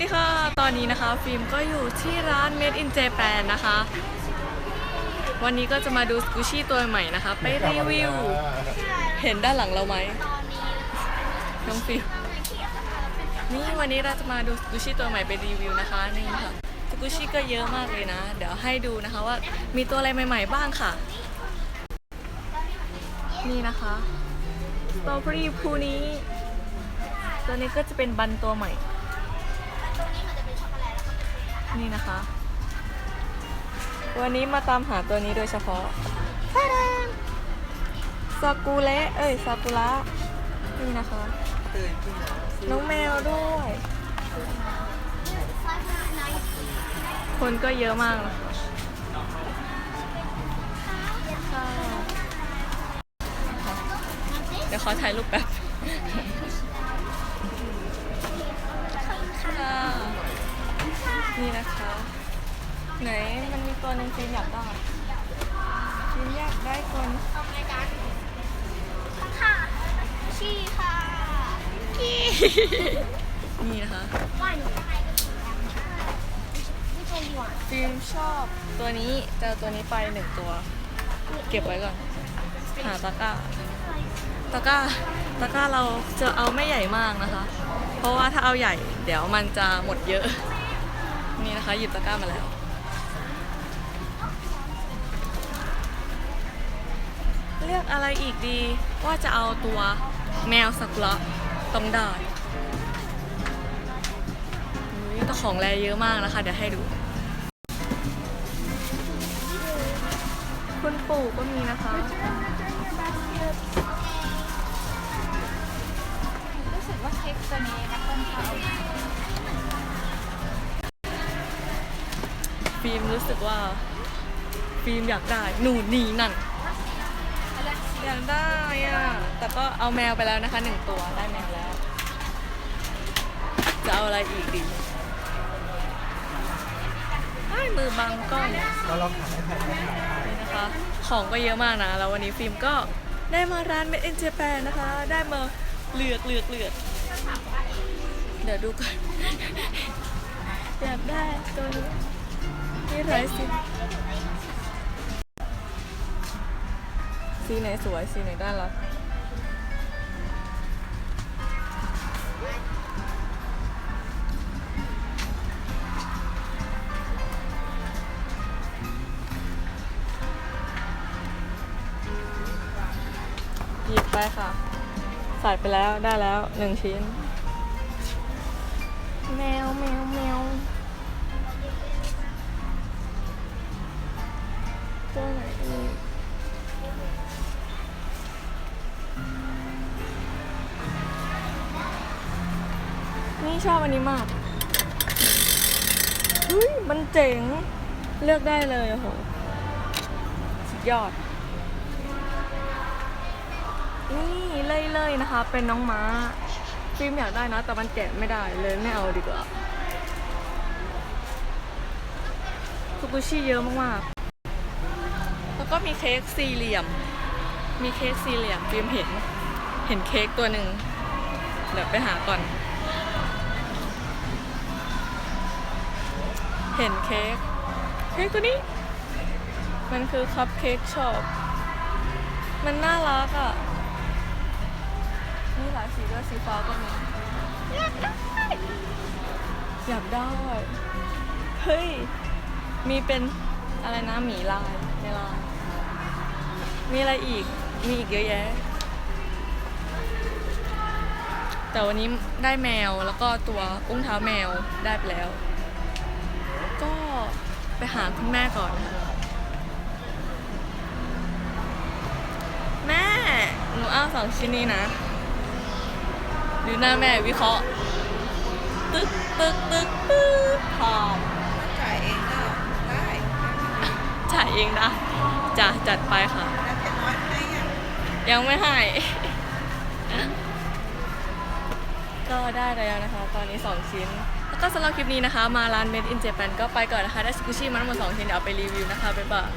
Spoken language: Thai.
ดีค่ะ ตอนนี้นะคะฟิล์มก็อยู่ที่ร้าน Made in Japan นะคะ วันนี้ก็จะมาดูสกูชี่ตัวใหม่นะคะ ไปรีวิว เห็นด้านหลังเราไหมน้องฟิล์มนี่วันนี้เราจะมาดูสกูชี่ตัวใหม่ไปรีวิวนะคะนี่ค่ะสกูชี่ก็เยอะมากเลยนะ เดี๋ยวให้ดูนะคะว่ามีตัวอะไรใหม่ ๆ บ้างค่ะ นี่นะคะสตรอเบอรี่พูนี้ ตัวนี้ก็จะเป็นบันตัวใหม่ นี่นะคะ วันนี้มาตามหาตัวนี้โดยเฉพาะซากุเระเอ้ยซากุระนี่นะคะน้องแมวด้วย คนก็เยอะมากนะคะค่ะเดี๋ยวขอถ่ายรูปแป๊บ นี่นะคะ ไหนมันมีตัวหนึงฟิล์มอยากได้ฟิล์มอยากได้ตัวนี้ทำรายการค่ะชี่ค่ะชี่นี่นะคะว่าหนูจะให้ก็ถูกแล้วไม่ใช่ดีกว่าฟิล์มชอบตัวนี้จะเอาตัวนี้ไปหนึ่งตัว เก็บไว้ก่อน หาตะกร้าตะกร้าตะกร้าเราจะเอาไม่ใหญ่มากนะคะ เพราะว่าถ้าเอาใหญ่เดี๋ยวมันจะหมดเยอะ นี่นะคะ หยิบตะกร้ามาแล้ว เลือกอะไรอีกดีว่าจะเอาตัวแมวสักุระต้องได้อุ๊ยแต่ของแรเยอะมากนะคะ เดี๋ยวให้ดู คุณปู่ก็มีนะคะรู้สึกว่าเค้กตัวนี้นะต้นเขา ฟิล์มรู้สึกว่า ฟิล์มอยากได้หนูนนี่นั่นอยากได้อะแต่ก็เอาแมวไปแล้วนะคะหนึ่งตัวได้แมวแล้ว จะเอาอะไรอีกดีไอ้มือบังกล้องเราลองถ่ายให้ถ่ายให้ถ่นี่นะคะ ของก็เยอะมากนะ แล้ววันนี้ฟิล์มก็ได้มาร้าน Made in Japan นะคะ ได้มาเลือกเลือกเลือกเดี๋ยวดูก่อน อยากได้ตัวนี้ นี่ไรสิสีไหนสวยสีไหนด้านรักหยิบไปค่ะ ใส่ไปแล้วได้แล้วหนึ่งชิ้น แมวแมวแมว นี่ชอบอันนี้มากเฮ้ยมันเจ๋ง เลือกได้เลยโหสุดยอด นี่เลยเลยๆนะคะ เป็นน้องม้าฟิล์มอยากได้นะ แต่มันแกะไม่ได้เลยไม่เอาดีกว่าฟุกุชิเยอะมากๆ แล้วก็มีเค้กสี่เหลี่ยม มีเค้กสี่เหลี่ยมฟิล์มเห็น เห็นเค้กตัวหนึ่ง เดี๋ยวไปหาก่อน เห็นเค้กเค้กตัวนี้ มันคือคัพเค้กช็อปมันน่ารักอะมีหลายสีด้วยสีฟ้าก็มีอยากได้อยากได้ เฮ้ย มีเป็นอะไรนะหมีลายในลาย มีอะไรอีก มีอีกเยอะแยะ แต่วันนี้ได้แมวแล้วก็ตัวอุ้งเท้าแมวได้ไปแล้ว ก็ไปหาคุณแม่ก่อนนะคะแม่ หนูเอาสองชิ้นนี้นะดูหน้าแม่วิเคราะห์ ตึกตึกตึกตึกพร้อมจ่ายเองก็ได้จ่ายเองนะจ้ะจัดไปค่ะ แล้วแต่น้อยให้ยังยังไม่ให้ก็ได้แล้วนะคะ ตอนนี้2ชิ้นแล้ว ก็สำหรับคลิปนี้นะคะ มาร้าน Made in Japan ก็ไปก่อนนะคะ ได้สกูชี่มาทั้งหมด2ชิ้นเดี๋ยวเอาไปรีวิวนะคะบ๊ายบาย